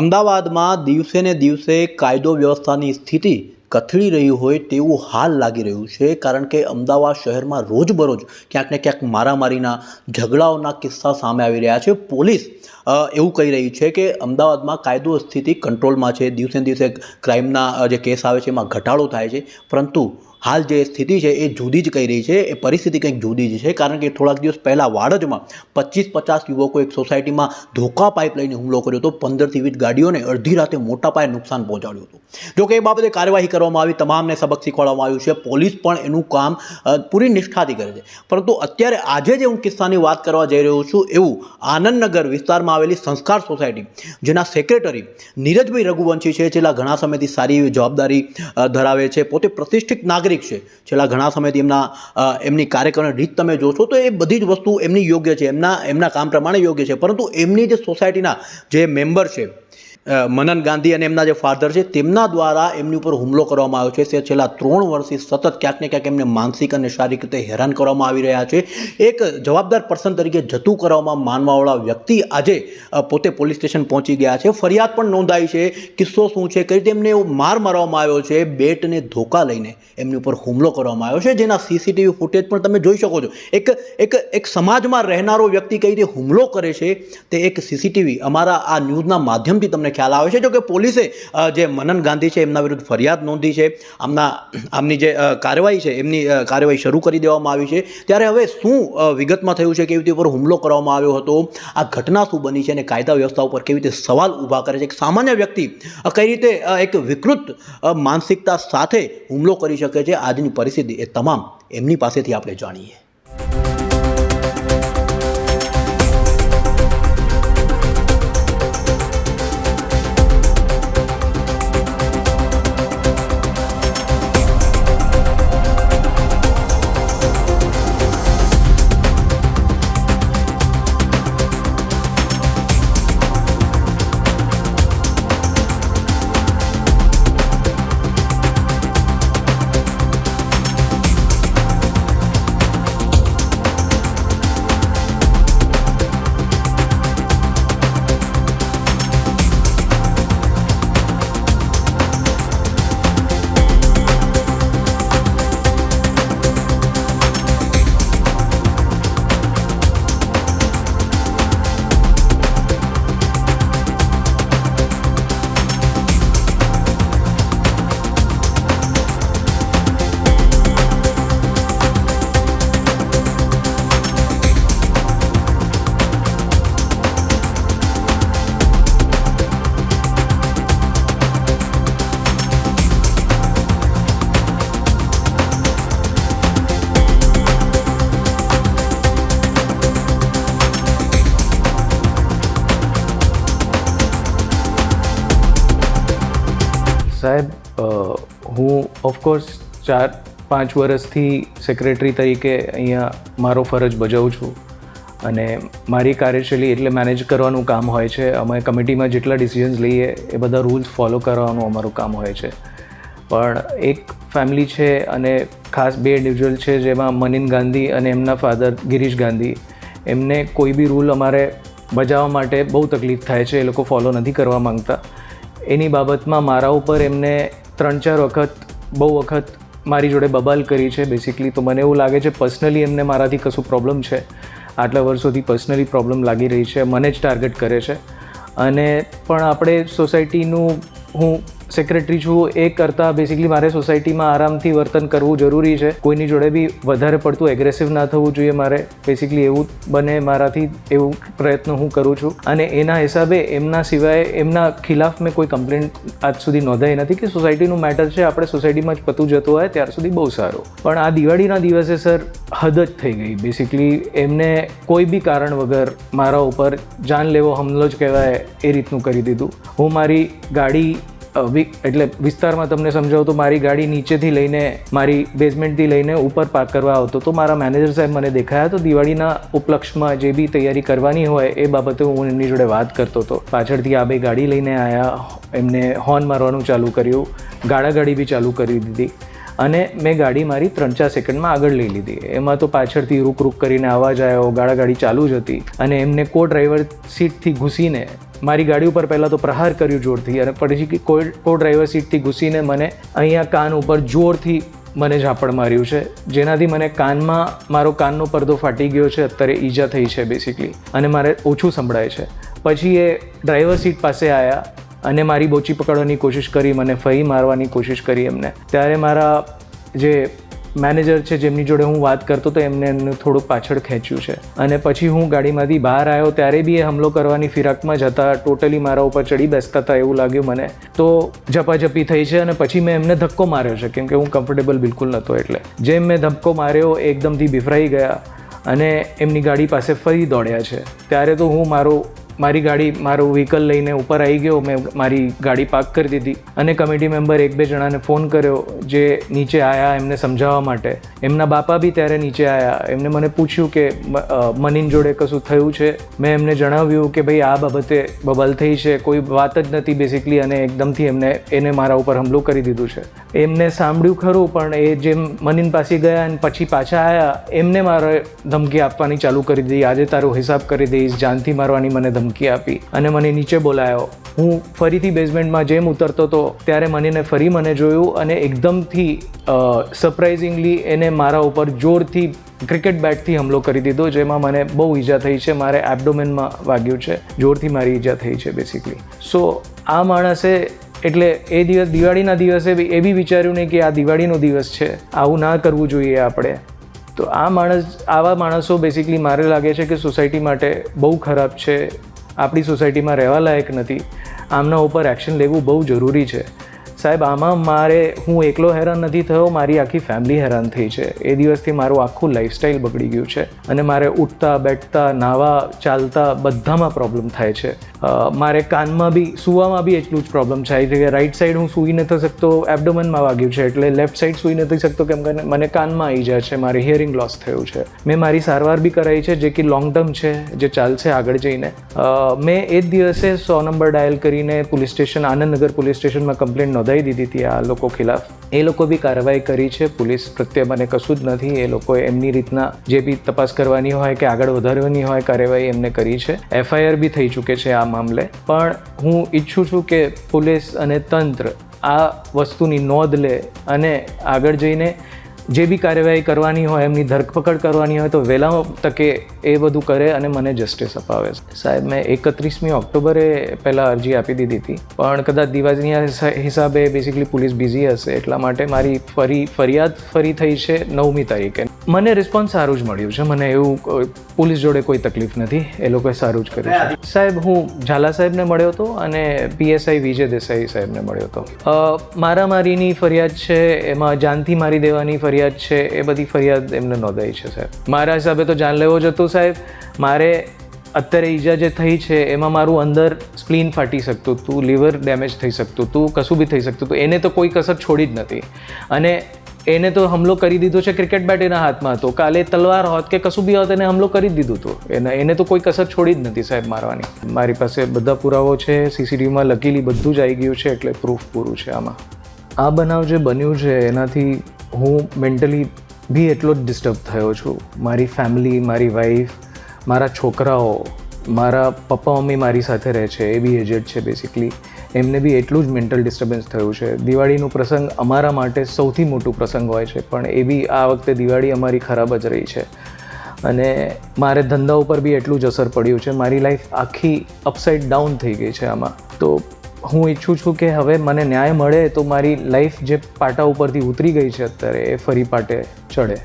અમદાવાદમાં દિવસે ને દિવસે કાયદો વ્યવસ્થાની સ્થિતિ કથળી રહી હોય તેવું હાલ લાગી રહ્યું છે, કારણ કે અમદાવાદ શહેરમાં રોજબરોજ ક્યાંક ને ક્યાંક મારામારીના ઝઘડાઓના કિસ્સા સામે આવી રહ્યા છે. પોલીસ એવું કહી રહી છે કે અમદાવાદમાં કાયદો સ્થિતિ કંટ્રોલમાં છે. દિવસે દિવસે ક્રાઇમના જે કેસ આવે છે એમાં ઘટાડો થાય છે. પરંતુ હાલ જે સ્થિતિ છે એ જુદી જ કહી રહી છે, એ પરિસ્થિતિ કંઈક જુદી જ છે, કારણ કે થોડાક દિવસ પહેલાં વાડજમાં પચીસ પચાસ યુવકો એક સોસાયટીમાં ધોકા પાઇપ લઈને હુમલો કર્યો હતો, પંદરથી વીસ ગાડીઓને અડધી રાતે મોટા પાયે નુકસાન પહોંચાડ્યું હતું. જોકે એ બાબતે કાર્યવાહી કરવામાં આવી, તમામને સબક શીખવાડવામાં આવ્યું છે, પોલીસ પણ એનું કામ પૂરી નિષ્ઠાથી કરે છે. પરંતુ અત્યારે આજે જે હું કિસ્સાની વાત કરવા જઈ રહ્યો છું, એવું આનંદનગર વિસ્તારમાં આવેલી સંસ્કાર સોસાયટી, જેના સેક્રેટરી નીરજભાઈ રઘુવંશી છે છેલ્લા ઘણા સમયથી સારી જવાબદારી ધરાવે છે, પોતે પ્રતિષ્ઠિત નાગરિક છે. છેલ્લા ઘણા સમયથી એમના એમની કાર્યકરની રીત તમે જોશો તો એ બધી જ વસ્તુ એમની યોગ્ય છે. એમના એમના કામ પ્રમાણે યોગ્ય છે. પરંતુ એમની જે સોસાયટીના જે મેમ્બર છે મનન ગાંધી અને એમના જે ફાધર છે, તેમના દ્વારા એમની ઉપર હુમલો કરવામાં આવ્યો છે. તે છેલ્લા ત્રણ વર્ષથી સતત ક્યાંક ને ક્યાંક એમને માનસિક અને શારીરિક રીતે હેરાન કરવામાં આવી રહ્યા છે. એક જવાબદાર પર્સન તરીકે જતું કરવામાં માનવાવાળા વ્યક્તિ આજે પોતે પોલીસ સ્ટેશન પહોંચી ગયા છે. ફરિયાદ પણ નોંધાઈ છે. કિસ્સો શું છે? કઈ રીતે એમને માર મારવામાં આવ્યો છે? બેટને ધોકા લઈને એમની ઉપર હુમલો કરવામાં આવ્યો છે. જેના સીસીટીવી ફૂટેજ પણ તમે જોઈ શકો છો. એક એક એક સમાજમાં રહેનારો વ્યક્તિ કઈ રીતે હુમલો કરે છે? તે એક સીસીટીવી અમારા આ ન્યૂઝના માધ્યમથી તમને ખ્યાલ આવે છે જો કે પોલીસે જે મનન ગાંધી છે એમના વિરુદ્ધ ફરિયાદ નોંધી છે, આમના, આમની જે કાર્યવાહી છે એમની કાર્યવાહી શરૂ કરી દેવામાં આવી છે. ત્યારે હવે શું વિગતમાં થયું છે, કેવી રીતે ઉપર હુમલો કરવામાં આવ્યો હતો, આ ઘટના શું બની છે અને કાયદા વ્યવસ્થા ઉપર કેવી રીતે સવાલ ઊભા કરે છે? એક સામાન્ય વ્યક્તિ કઈ રીતે એક વિકૃત માનસિકતા સાથે હુમલો કરી શકે છે? આજની પરિસ્થિતિ એ તમામ એમની પાસેથી આપણે જાણીએ. સાહેબ હું ઓફકોર્સ ચાર, પાંચ વર્ષથી સેક્રેટરી તરીકે અહીંયા મારો ફરજ બજાવું છું. અને મારી કાર્યશૈલી એટલે મેનેજ કરવાનું કામ હોય છે. અમે કમિટીમાં જેટલા ડિસિઝન્સ લઈએ, એ બધા રૂલ્સ ફોલો કરવાનું અમારું કામ હોય છે. પણ એક ફેમિલી છે અને ખાસ બે ઇન્ડિવિજ્યુઅલ છે, જેમાં મનિન ગાંધી અને એમના ફાધર ગિરીશ ગાંધી. એમને કોઈ બી રૂલ અમારે બજાવવા માટે બહુ તકલીફ થાય છે, એ લોકો ફોલો નથી કરવા માંગતા. એની બાબતમાં મારા ઉપર એમને ત્રણ ચાર વખત, બહુ વખત મારી જોડે બબાલ કરી છે. બેસિકલી તો મને એવું લાગે છે પર્સનલી એમને મારાથી કશું પ્રોબ્લેમ છે. આટલા વર્ષોથી પર્સનલી પ્રોબ્લેમ લાગી રહી છે. મને જ ટાર્ગેટ કરે છે. અને પણ આપણે સોસાયટીનું હું સેક્રેટરી છું, એ કરતાં બેસિકલી મારે સોસાયટીમાં આરામથી વર્તન કરવું જરૂરી છે. કોઈની જોડે બી વધારે પડતું એગ્રેસિવ ના થવું જોઈએ મારે. બેસિકલી એવું બને મારાથી એવું પ્રયત્ન હું કરું છું. અને એના હિસાબે એમના સિવાય એમના ખિલાફ મેં કોઈ કમ્પ્લેન આજ સુધી નોંધાઈ નથી કે સોસાયટીનું મેટર છે, આપણે સોસાયટીમાં જ પતું જતું હોય ત્યાર સુધી બહુ સારું. પણ આ દિવાળીના દિવસે સર હદ જ થઈ ગઈ. બેસિકલી એમને કોઈ બી કારણ વગર મારા ઉપર જાન લેવો હમલો જ કહેવાય એ રીતનું કરી દીધું. હું મારી ગાડી એટલે વિસ્તારમાં તમને સમજાવું તો મારી ગાડી નીચેથી લઈને, મારી બેઝમેન્ટથી લઈને ઉપર પાર્ક કરવા આવતો તો મારા મેનેજર સાહેબ મને દેખાયા તો દિવાળીના ઉપલક્ષમાં જે બી તૈયારી કરવાની હોય એ બાબતે હું એમની જોડે વાત કરતો હતો. પાછળથી આ બે ગાડી લઈને આવ્યા એમને હોર્ન મારવાનું ચાલુ કર્યું ગાડાગાડી બી ચાલુ કરી દીધી અને મેં ગાડી મારી ત્રણ ચાર સેકન્ડમાં આગળ લઈ લીધી. એમાં તો પાછળથી રૂક રૂક કરીને અવાજ આવ્યો ગાડાગાડી ચાલુ જ હતી અને એમને કો ડ્રાઈવર સીટથી ઘૂસીને મારી ગાડી ઉપર પહેલાં તો પ્રહાર કર્યું જોરથી અને પછી કોઈ કો ડ્રાઈવર સીટથી ઘૂસીને મને અહીંયા કાન ઉપર જોરથી મને ઝાપડ માર્યું છે. જેનાથી મને કાનમાં, મારો કાનનો પડદો ફાટી ગયો છે, અત્યારે ઈજા થઈ છે બેસિકલી અને મારે ઓછું સંભળાય છે. પછી એ ડ્રાઈવર સીટ પાસે આવ્યા અને મારી બોચી પકડવાની કોશિશ કરી, મને ફરી મારવાની કોશિશ કરી એમને. ત્યારે મારા જે મેનેજર છે, જેમની જોડે હું વાત કરતો તો એમને એમને થોડુંક પાછળ ખેંચ્યું છે. અને પછી હું ગાડીમાંથી બહાર આવ્યો, ત્યારે બી એ હમલો કરવાની ફિરાકમાં જતા ટોટલી મારા ઉપર ચડી બેસતા હતા એવું લાગ્યું મને. તો ઝપાઝપી થઈ છે અને પછી મેં એમને ધક્કો માર્યો છે, કેમ કે હું કમ્ફર્ટેબલ બિલકુલ નહોતો એટલે. જેમ મેં ધક્કો માર્યો, એકદમથી બિફરાઈ ગયા અને એમની ગાડી પાસે ફરી દોડ્યા છે. ત્યારે તો હું મારો મારી ગાડી, મારું વ્હીકલ લઈને ઉપર આવી ગયો, મેં મારી ગાડી પાર્ક કરી દીધી. અને કમિટી મેમ્બર એક બે જણાને ફોન કર્યો, જે નીચે આવ્યા એમને સમજાવવા માટે. એમના બાપા બી ત્યારે નીચે આવ્યા એમને મને પૂછ્યું કે મનીન જોડે કશું થયું છે? મેં એમને જણાવ્યું કે, ભાઈ, આ બાબતે બબલ થઈ છે, કોઈ વાત જ નથી બેસિકલી અને એકદમથી એમને, એને મારા ઉપર હુમલો કરી દીધું છે. એમને સાંભળ્યું ખરું, પણ એ જેમ મનીન પાસે ગયા અને પછી પાછા આવ્યા એમને મારે ધમકી આપવાની ચાલુ કરી દીધી. આજે તારો હિસાબ કરી દઈશ, જાનથી મારવાની મને ધમકી આપી અને મને નીચે બોલાયો. હું ફરીથી બેઝમેન્ટમાં જેમ ઉતરતો હતો ત્યારે મનીને ફરી મને જોયું અને એકદમથી સરપ્રાઇઝિંગલી એને મારા ઉપર જોરથી ક્રિકેટ બેટથી હુમલો કરી દીધો, જેમાં મને બહુ ઈજા થઈ છે, મારે એબડોમેનમાં વાગ્યું છે, જોરથી મારી ઈજા થઈ છે બેસિકલી સો આ માણસે એટલે એ દિવસ, દિવાળીના દિવસે એ બી વિચાર્યું નહીં કે આ દિવાળીનો દિવસ છે, આવું ના કરવું જોઈએ આપણે. તો આ માણસ, આવા માણસો બેસિકલી મારે લાગે છે કે સોસાયટી માટે બહુ ખરાબ છે આપણી સોસાયટીમાં રહેવા લાયક નથી. આમના ઉપર એક્શન લેવું બહુ જરૂરી છે. સાહેબ, આમાં મારે, હું એકલો હેરાન નથી થયો, મારી આખી ફેમિલી હેરાન થઈ છે. એ દિવસથી મારું આખું લાઈફસ્ટાઈલ બગડી ગયું છે. અને મારે ઉઠતા, બેઠતા, નાવા, ચાલતા બધામાં પ્રોબ્લેમ થાય છે. મારે કાનમાં બી, સૂવામાં બી એટલું જ પ્રોબ્લેમ થાય છે કે રાઈટ સાઈડ હું સૂઈ નથી શકતો એબડોમનમાં વાગ્યું છે એટલે લેફ્ટ સાઈડ સૂઈ નથી શકતો કેમ કે મને કાનમાં આવી જાય છે, મારે હિયરિંગ લોસ થયું છે. મેં મારી સારવાર બી કરાવી છે, જે કે લોંગ ટર્મ છે, જે ચાલશે આગળ જઈને. મેં એ જ દિવસે સો નંબર ડાયલ કરીને પોલીસ સ્ટેશન આનંદનગર પોલીસ સ્ટેશનમાં કમ્પ્લેન નોંધાવી દીધી હતી આ લોકો ખિલાફ. એ લોકો બી કાર્યવાહી કરી છે. પોલીસ પ્રત્યે મને કશું જ નથી. એ લોકોએ એમની રીતના જે બી તપાસ કરવાની હોય કે આગળ વધારવાની હોય કાર્યવાહી એમને કરી છે. એફઆઈઆર બી થઈ ચૂકે છે આ મામલે. પણ હું ઈચ્છું છું કે પોલીસ અને તંત્ર આ વસ્તુની નોંધ લે અને આગળ જઈને જે બી કાર્યવાહી કરવાની હોય, એમની ધરપકડ કરવાની હોય, તો વહેલા તકે એ બધું કરે અને મને જસ્ટિસ અપાવે. સાહેબ, મેં એકત્રીસમી ઓક્ટોબરે પહેલાં અરજી આપી દીધી હતી. પણ કદાચ દિવાળીના હિસા- હિસાબે બેસિકલી પોલીસ બિઝી હશે, એટલા માટે મારી ફરી, ફરિયાદ ફરી થઈ છે નવમી તારીખે. મને રિસ્પોન્સ સારું જ મળ્યું છે. મને એવું પોલીસ જોડે કોઈ તકલીફ નથી. એ લોકોએ સારું જ કર્યું સાહેબ, હું ઝાલા સાહેબને મળ્યો હતો અને પીએસઆઈ વિજય દેસાઈ સાહેબને મળ્યો હતો. મારામારીની ફરિયાદ છે, એમાં જાનથી મારી દેવાની ફરિયાદ છે, એ બધી ફરિયાદ એમને નોંધાઈ છે, સાહેબ. મારા હિસાબે તો જાન લેવો જ હતું સાહેબ. મારે અત્યારે ઈજા જે થઈ છે, એમાં મારું અંદર સ્પ્લીન ફાટી શકતું હતું, લીવર ડેમેજ થઈ શકતું હતું, કશું બી થઈ શકતું હતું. એને તો કોઈ કસર છોડી જ નથી. અને એને તો હમલો કરી દીધો છે ક્રિકેટ બેટ એના હાથમાં હતો કાલે તલવાર હોત કે કશું બી હોત, એને હમલો કરી દીધું હતું એને એને તો કોઈ કસર છોડી જ નથી સાહેબ મારવાની. મારી પાસે બધા પુરાવો છે સીસીટીવીમાં લકીલી બધું જ આવી ગયું છે, એટલે પ્રૂફ પૂરું છે આમાં. આ બનાવ જે બન્યું છે, એનાથી હું મેન્ટલી બી એટલો જ ડિસ્ટર્બ થયો છું. મારી ફેમિલી મારી વાઈફ મારા છોકરાઓ, મારા પપ્પા, મમ્મી મારી સાથે રહે છે, એ બી એજેડ છે બેસિકલી એમને બી એટલું જ મેન્ટલ ડિસ્ટર્બન્સ થયું છે. દિવાળીનું પ્રસંગ અમારા માટે સૌથી મોટું પ્રસંગ હોય છે, પણ એ બી આ વખતે દિવાળી અમારી ખરાબ જ રહી છે. અને મારે ધંધા ઉપર બી એટલું જ અસર પડ્યું છે. મારી લાઈફ આખી અપસાઇડ ડાઉન થઈ ગઈ છે આમાં. તો હું ઈચ્છું છું કે હવે મને ન્યાય મળે તો મારી લાઈફ જે પાટા ઉપરથી ઉતરી ગઈ છે અત્યારે, એ ફરી પાટે ચડે.